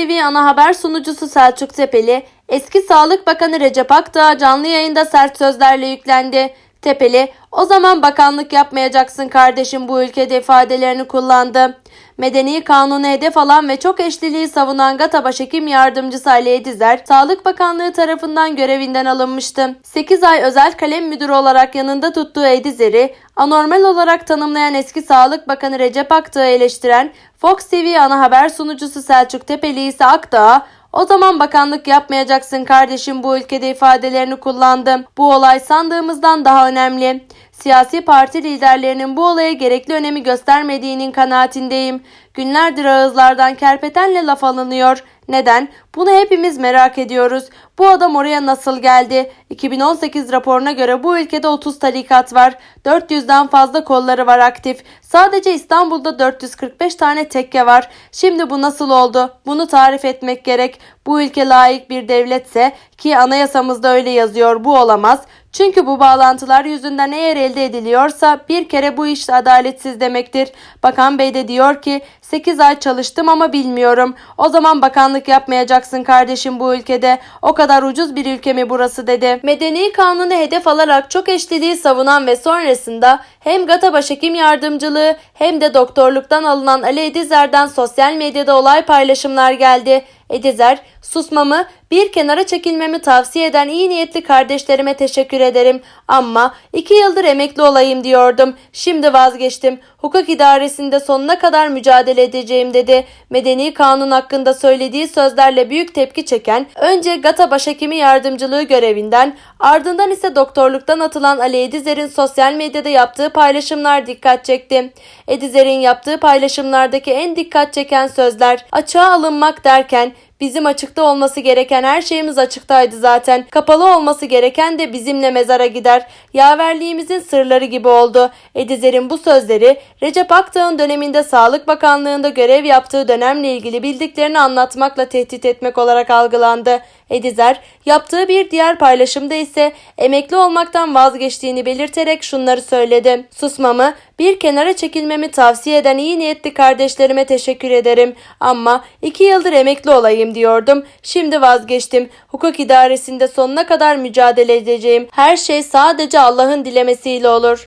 TV ana haber sunucusu Selçuk Tepeli, eski Sağlık Bakanı Recep Akdağ canlı yayında sert sözlerle yüklendi. Tepeli, o zaman bakanlık yapmayacaksın kardeşim bu ülkede ifadelerini kullandı. Medeni kanunu hedef alan ve çok eşliliği savunan GATA Başhekim Yardımcısı Ali Edizer, Sağlık Bakanlığı tarafından görevinden alınmıştı. 8 ay özel kalem müdürü olarak yanında tuttuğu Edizer'i, anormal olarak tanımlayan eski Sağlık Bakanı Recep Akdağ'ı eleştiren Fox TV ana haber sunucusu Selçuk Tepeli ise Akdağ, o zaman bakanlık yapmayacaksın kardeşim bu ülkede ifadelerini kullandı. Bu olay sandığımızdan daha önemli. Siyasi parti liderlerinin bu olaya gerekli önemi göstermediğinin kanaatindeyim. Günlerdir ağızlardan kerpetenle laf alınıyor. Neden? Bunu hepimiz merak ediyoruz. Bu adam oraya nasıl geldi? 2018 raporuna göre bu ülkede 30 tarikat var. 400'den fazla kolları var aktif. Sadece İstanbul'da 445 tane tekke var. Şimdi bu nasıl oldu? Bunu tarif etmek gerek. Bu ülke layık bir devletse ki anayasamızda öyle yazıyor bu olamaz. Çünkü bu bağlantılar yüzünden eğer elde ediliyorsa bir kere bu iş adaletsiz demektir. Bakan Bey de diyor ki 8 ay çalıştım ama bilmiyorum. O zaman bakanlık yapmayacaksın kardeşim bu ülkede. O kadar ucuz bir ülke mi burası dedi. Medeni kanunu hedef alarak çok eşliliği savunan ve sonrasında hem GATA Başhekim Yardımcılığı hem de doktorluktan alınan Ali Edizer'den sosyal medyada olay paylaşımlar geldi. Edizer, susmamı, bir kenara çekilmemi tavsiye eden iyi niyetli kardeşlerime teşekkür ederim. Ama iki yıldır emekli olayım diyordum. Şimdi vazgeçtim. Hukuk idaresinde sonuna kadar mücadele edeceğim dedi. Medeni kanun hakkında söylediği sözlerle büyük tepki çeken önce GATA Başhekimi Yardımcılığı görevinden ardından ise doktorluktan atılan Ali Edizer'in sosyal medyada yaptığı paylaşımlar dikkat çekti. Edizer'in yaptığı paylaşımlardaki en dikkat çeken sözler açığa alınmak derken Bizim açıkta olması gereken her şeyimiz açıktaydı zaten. Kapalı olması gereken de bizimle mezara gider. Yaverliğimizin sırları gibi oldu. Edizer'in bu sözleri Recep Akdağ'ın döneminde Sağlık Bakanlığı'nda görev yaptığı dönemle ilgili bildiklerini anlatmakla tehdit etmek olarak algılandı. Edizer yaptığı bir diğer paylaşımda ise emekli olmaktan vazgeçtiğini belirterek şunları söyledi. Susmamı, bir kenara çekilmemi tavsiye eden iyi niyetli kardeşlerime teşekkür ederim. Ama iki yıldır emekli olayım diyordum. Şimdi vazgeçtim. Hukuk idaresinde sonuna kadar mücadele edeceğim. Her şey sadece Allah'ın dilemesiyle olur.